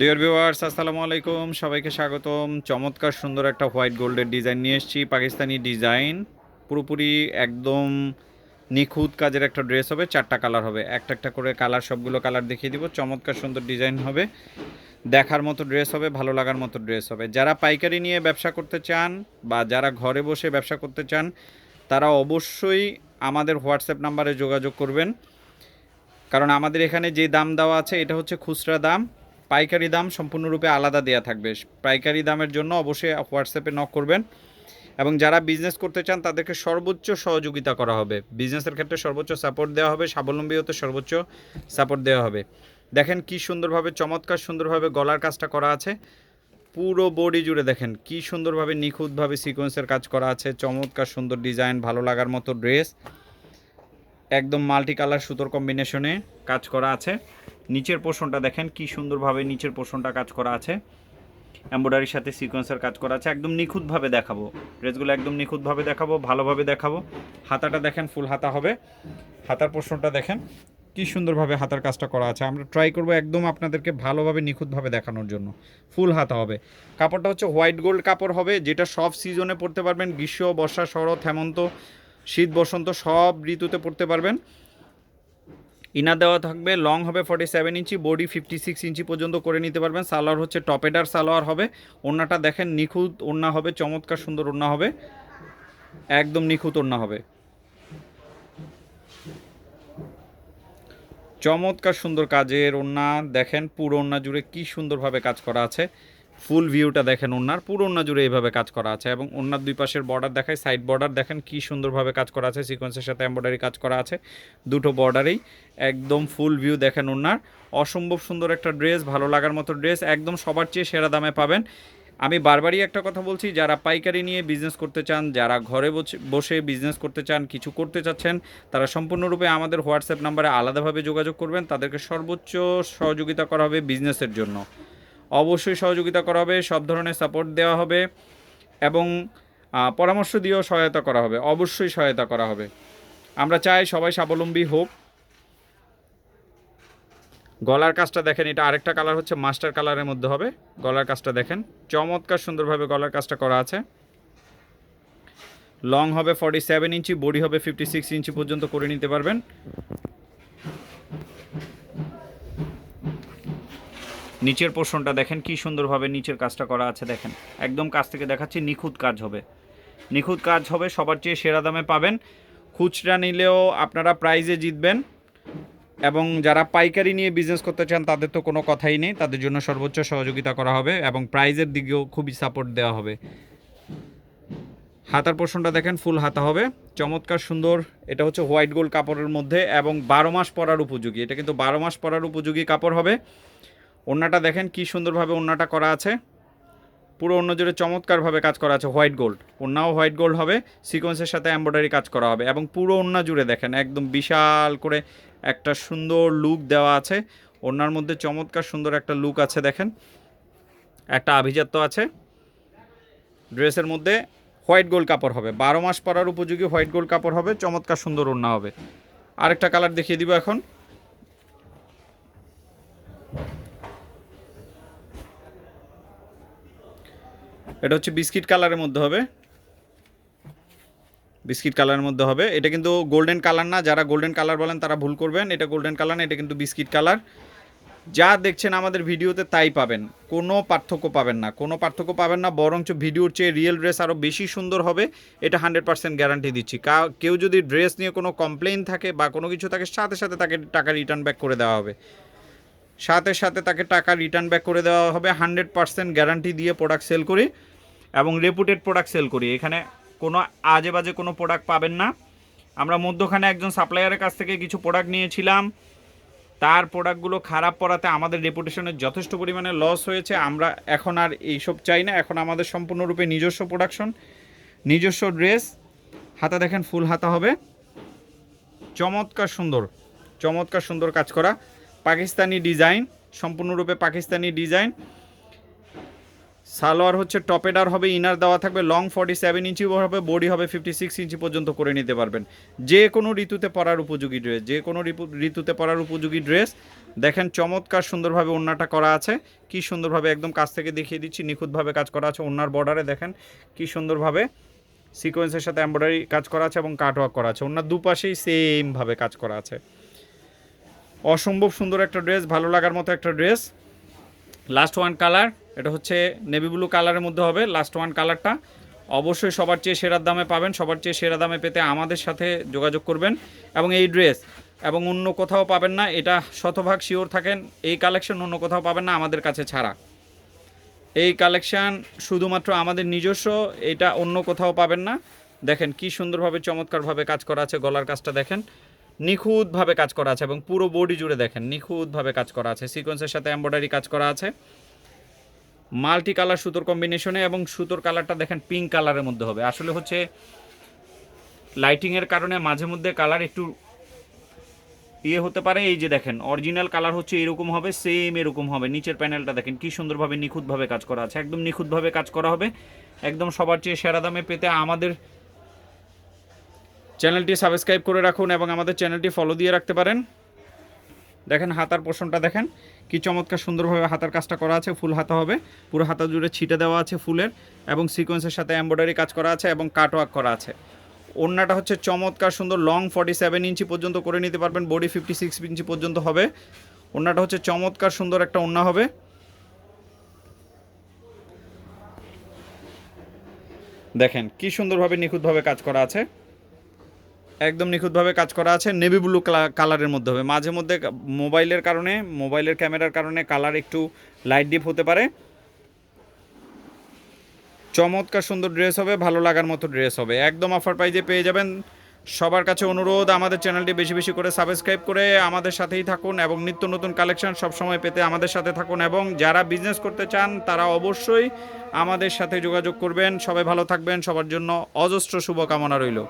Dear viewers আসসালামু আলাইকুম। সবাইকে স্বাগতম। চমৎকার সুন্দর একটা হোয়াইট গোল্ডের ডিজাইন নিয়ে এসেছি। পাকিস্তানি ডিজাইন। পুরোপুরি একদম নিখুঁত কাজের একটা ড্রেস হবে, চারটা কালার হবে। একটা একটা করে কালার, সবগুলো কালার দেখিয়ে দিব। চমৎকার সুন্দর ডিজাইন হবে। দেখার মতো ড্রেস হবে, ভালো লাগার মতো ড্রেস হবে। যারা পাইকারি নিয়ে ব্যবসা করতে চান বা যারা ঘরে বসে ব্যবসা করতে চান, তারা অবশ্যই আমাদের হোয়াটসঅ্যাপ নাম্বারে যোগাযোগ করবেন। কারণ আমাদের এখানে যে দাম দেওয়া আছে, এটা হচ্ছে খুচরা দাম। পাইকারি দাম সম্পূর্ণরূপে আলাদা দেওয়া থাকবে। পাইকারি দামের জন্য অবশ্যই হোয়াটসঅ্যাপে নক করবেন এবং যারা বিজনেস করতে চান, তাদেরকে সর্বোচ্চ সহযোগিতা করা হবে। বিজনেসের ক্ষেত্রে সর্বোচ্চ সাপোর্ট দেওয়া হবে, স্বাবলম্বী হতে সর্বোচ্চ সাপোর্ট দেওয়া হবে। দেখেন কি সুন্দরভাবে, চমৎকার সুন্দরভাবে গলার কাজটা করা আছে। পুরো বডি জুড়ে দেখেন কি সুন্দরভাবে, নিখুঁতভাবে সিকোয়েন্সের কাজ করা আছে। চমৎকার সুন্দর ডিজাইন ভালো লাগার মতো ড্রেস একদম মাল্টি কালার সুতোর কম্বিনেশনে কাজ করা আছে। নিচের পোর্শনটা দেখেন কি সুন্দরভাবে নিচের পোর্শনটা কাজ করা আছে। এমব্রয়ডারির সাথে সিকোয়েন্সের কাজ করা আছে। একদম নিখুঁতভাবে দেখাবো। ড্রেসগুলো একদম নিখুঁতভাবে দেখাবো, ভালোভাবে দেখাবো। হাতাটা দেখেন ফুল হাতা হবে। হাতার পোর্শনটা দেখেন, কি সুন্দরভাবে হাতার কাজটা করা আছে। আমরা ট্রাই করব একদম আপনাদেরকে ভালোভাবে নিখুঁতভাবে দেখানোর জন্য। ফুল হাতা হবে। কাপড়টা হচ্ছে হোয়াইট গোল্ড কাপড় হবে, যেটা সব সিজনে পরতে পারবেন। গ্রীষ্ম, বর্ষা, শরৎ, হেমন্ত, শীত, বসন্ত সব ঋতুতে পরতে পারবেন। ইনার দেওয়া থাকবে লং হবে forty seven inch body fifty six inch পর্যন্ত করে নিতে পারবেন। সালোয়ার হচ্ছে টপেডার সালোয়ার হবে। ওড়নাটা দেখেন নিখুঁত ওড়না হবে, চমৎকার সুন্দর ওড়না হবে। একদম নিখুঁত ওড়না হবে। চমৎকার সুন্দর কাজের ওড়না, দেখেন পুরো ওড়না জুড়ে কি সুন্দরভাবে কাজ করা আছে। ফুল ভিউটা দেখেন ওনার পুরো ওড়না জুড়ে এইভাবে কাজ করা আছে এবং ওনার দুই পাশের বর্ডার দেখায় সাইড বর্ডার দেখেন কি সুন্দরভাবে কাজ করা আছে সিকোয়েন্সের সাথে এমব্রয়ডারি কাজ করা আছে, দুটো বর্ডারেই একদম ফুল ভিউ দেখেন ওনার অসম্ভব সুন্দর একটা ড্রেস ভালো লাগার মতো ড্রেস একদম সবার চেয়ে সেরা দামে পাবেন। আমি বারবারই একটা কথা বলছি, যারা পাইকারি নিয়ে বিজনেস করতে চান, যারা ঘরে বসে বিজনেস করতে চান, কিছু করতে চাচ্ছেন, তারা সম্পূর্ণরূপে আমাদের হোয়াটসঅ্যাপ নাম্বারে আলাদাভাবে যোগাযোগ করবেন। তাদেরকে সর্বোচ্চ সহযোগিতা করা হবে বিজনেসের জন্য। অবশ্যই সহযোগিতা করা হবে, সব ধরনের সাপোর্ট দেওয়া হবে এবং পরামর্শ দিয়েও সহায়তা করা হবে, অবশ্যই সহায়তা করা হবে। আমরা চাই সবাই স্বাবলম্বী হোক। গলার কাজটা দেখেন, এটা আরেকটা কালার হচ্ছে মাস্টার কালারের মধ্যে হবে। গলার কাজটা দেখেন, চমৎকার সুন্দরভাবে গলার কাজটা করা আছে। লং হবে ফর্টি সেভেন ইঞ্চি বডি হবে ফিফটি সিক্স ইঞ্চি পর্যন্ত করে নিতে পারবেন। নিচের পোর্শনটা দেখেন, কি সুন্দরভাবে নিচের কাজটা করা আছে দেখেন। একদম কাছ থেকে দেখাচ্ছি, নিখুঁত কাজ হবে। নিখুঁত কাজ হবে, সবার চেয়ে সেরা দামে পাবেন। খুচরা নিলেও আপনারা প্রাইজে জিতবেন। এবং যারা পাইকারি নিয়ে বিজনেস করতে চান, তাদের তো কোনো কথাই নেই। তাদের জন্য সর্বোচ্চ সহযোগিতা করা হবে এবং প্রাইজের দিকেও খুবই সাপোর্ট দেওয়া হবে। হাতার পোর্শনটা দেখেন ফুল হাতা হবে। চমৎকার, সুন্দর। এটা হচ্ছে হোয়াইট গোল্ড কাপড়ের মধ্যে এবং বারো মাস পরার উপযোগী। এটা কিন্তু বারো মাস পরার উপযোগী কাপড় হবে। ওড়নাটা দেখেন কি সুন্দরভাবে ওড়নাটা করা আছে। পুরো অন্য জুড়ে চমৎকারভাবে কাজ করা আছে, হোয়াইট গোল্ড। ওড়নাও হোয়াইট গোল্ড হবে, সিকোয়েন্সের সাথে এমব্রয়ডারি কাজ করা হবে এবং পুরো ওড়না জুড়ে দেখেন, একদম বিশাল করে একটা সুন্দর লুক দেওয়া আছে। ওড়নার মধ্যে চমৎকার সুন্দর একটা লুক আছে দেখেন, একটা আভিজাত্য আছে। ড্রেসের মধ্যে হোয়াইট গোল্ড কাপড় হবে, বারো মাস পরার উপযোগী হোয়াইট গোল্ড কাপড় হবে, চমৎকার সুন্দর ওড়না হবে। আরেকটা কালার দেখিয়ে দিব এখন। এটা হচ্ছে বিস্কিট কালারের মধ্যে হবে। বিস্কিট কালারের মধ্যে হবে। এটা কিন্তু গোল্ডেন কালার না, যারা গোল্ডেন কালার বলেন তারা ভুল করবেন। এটা গোল্ডেন কালার না, এটা কিন্তু বিস্কিট কালার। যা দেখছেন আমাদের ভিডিওতে তাই পাবেন। কোনো পার্থক্য পাবেন না। কোনো পার্থক্য পাবেন না, বরঞ্চ ভিডিওর চেয়ে রিয়েল ড্রেস আরও বেশি সুন্দর হবে। এটা হান্ড্রেড পার্সেন্ট গ্যারান্টি দিচ্ছি। কা- কেউ যদি ড্রেস নিয়ে কোনো কমপ্লেন থাকে বা কোনো কিছু থাকে, সাথে সাথে তাকে টাকা রিটার্ন ব্যাক করে দেওয়া হবে। সাথে সাথে তাকে টাকা রিটার্ন ব্যাক করে দেওয়া হবে। হান্ড্রেড পার্সেন্ট গ্যারান্টি দিয়ে প্রোডাক্ট সেল করি। এবং রেপুটেড প্রোডাক্ট সেল করি। এখানে কোনো আজে বাজে কোনো প্রোডাক্ট পাবেন না। আমরা মধ্যখানে একজন সাপ্লায়ারের কাছ থেকে কিছু প্রোডাক্ট নিয়েছিলাম। তার প্রোডাক্টগুলো খারাপ পড়াতে আমাদের রেপুটেশনের যথেষ্ট পরিমাণে লস হয়েছে। আমরা এখন আর এইসব চাই না। এখন আমাদের সম্পূর্ণরূপে নিজস্ব প্রোডাকশন নিজস্ব ড্রেস হাতা দেখেন ফুল হাতা হবে। চমৎকার সুন্দর চমৎকার সুন্দর কাজ করা। পাকিস্তানি ডিজাইন সম্পূর্ণরূপে পাকিস্তানি ডিজাইন সালোয়ার হচ্ছে টপেডার হবে ইনার দেওয়া থাকবে লং ফর্টি সেভেন ইঞ্চি হবে বডি হবে ফিফটি সিক্স ইঞ্চি পর্যন্ত করে নিতে পারবেন। যে কোনো ঋতুতে পরার উপযোগী ড্রেস যে কোনো ঋতুতে পরার উপযোগী ড্রেস দেখেন চমৎকার সুন্দরভাবে ওড়নাটা করা আছে, কি সুন্দরভাবে একদম কাছ থেকে দেখিয়ে দিচ্ছি, নিখুঁতভাবে কাজ করা আছে ওনার বর্ডারে দেখেন কি সুন্দরভাবে সিকোয়েন্সের সাথে এমব্রয়ডারি কাজ করা আছে এবং কাটওয়ার্ক করা আছে ওনার দুপাশেই সেমভাবে কাজ করা আছে। অসম্ভব সুন্দর একটা ড্রেস ভালো লাগার মতো একটা ড্রেস লাস্ট ওয়ান কালার এটা হচ্ছে নেভি ব্লু কালারের মধ্যে হবে লাস্ট ওয়ান কালারটা। অবশ্যই সবার চেয়ে সেরার দামে পাবেন, সবার চেয়ে সেরা দামে পেতে আমাদের সাথে যোগাযোগ করবেন। এবং এই ড্রেস এবং অন্য কোথাও পাবেন না, এটা শতভাগ শিওর থাকেন, এই কালেকশন অন্য কোথাও পাবেন না, আমাদের কাছে ছাড়া। এই কালেকশান শুধুমাত্র আমাদের নিজস্ব, এটা অন্য কোথাও পাবেন না। দেখেন কি সুন্দরভাবে, চমৎকারভাবে কাজ করা আছে, গলার কাজটা দেখেন। নিখুঁতভাবে কাজ করা আছে এবং পুরো বডি জুড়ে দেখেন, নিখুঁতভাবে কাজ করা আছে। সিকোয়েন্সের সাথে এমব্রয়ডারি কাজ করা আছে। মাল্টি কালার সুতোর কম্বিনেশনে এবং সুতোর কালারটা দেখেন পিঙ্ক কালারের মধ্যে হবে। আসলে হচ্ছে লাইটিংয়ের কারণে মাঝে মধ্যে কালার একটু ইয়ে হতে পারে। এই যে দেখেন অরিজিনাল কালার হচ্ছে এরকম হবে সেম এরকম হবে। নিচের প্যানেলটা দেখেন কি সুন্দরভাবে নিখুঁতভাবে কাজ করা আছে। একদম নিখুঁতভাবে কাজ করা হবে। একদম সবার চেয়ে সেরা দামে পেতে আমাদের চ্যানেলটি সাবস্ক্রাইব করে রাখুন এবং আমাদের চ্যানেলটি ফলো দিয়ে রাখতে পারেন। দেখেন হাতার পোষণটা দেখেন, কি চমৎকার সুন্দরভাবে হাতার কাজটা করা আছে, ফুল হাতা হবে, পুরো হাতা জুড়ে ছিটে দেওয়া আছে ফুলের, এবং সিকোয়েন্সের সাথে এমব্রয়ডারি কাজ করা আছে এবং কাট কাটওয়ার্ক করা আছে। ওড়নাটা হচ্ছে চমৎকার সুন্দর লং ফর্টি সেভেন ইঞ্চি পর্যন্ত করে নিতে পারবেন বডি ফিফটি সিক্স ইঞ্চি পর্যন্ত হবে। ওড়নাটা হচ্ছে চমৎকার সুন্দর একটা ওড়না হবে। দেখেন, কি সুন্দরভাবে নিখুঁতভাবে কাজ করা আছে। একদম নিখুঁতভাবে কাজ করা আছে। নেভি ব্লু কালারের মধ্যে হবে। মাঝে মধ্যে মোবাইলের কারণে মোবাইলের ক্যামেরার কারণে কালার একটু লাইট ডিপ হতে পারে। চমৎকার সুন্দর ড্রেস হবে, ভালো লাগার মতো ড্রেস হবে। একদম অফার প্রাইজে পেয়ে যাবেন। সবার কাছে অনুরোধ, আমাদের চ্যানেলটি বেশি বেশি করে সাবস্ক্রাইব করে আমাদের সাথেই থাকুন এবং নিত্য নতুন কালেকশন সবসময় পেতে আমাদের সাথে থাকুন এবং যারা বিজনেস করতে চান, তারা অবশ্যই আমাদের সাথে যোগাযোগ করবেন। সবাই ভালো থাকবেন। সবার জন্য অজস্র শুভকামনা রইল।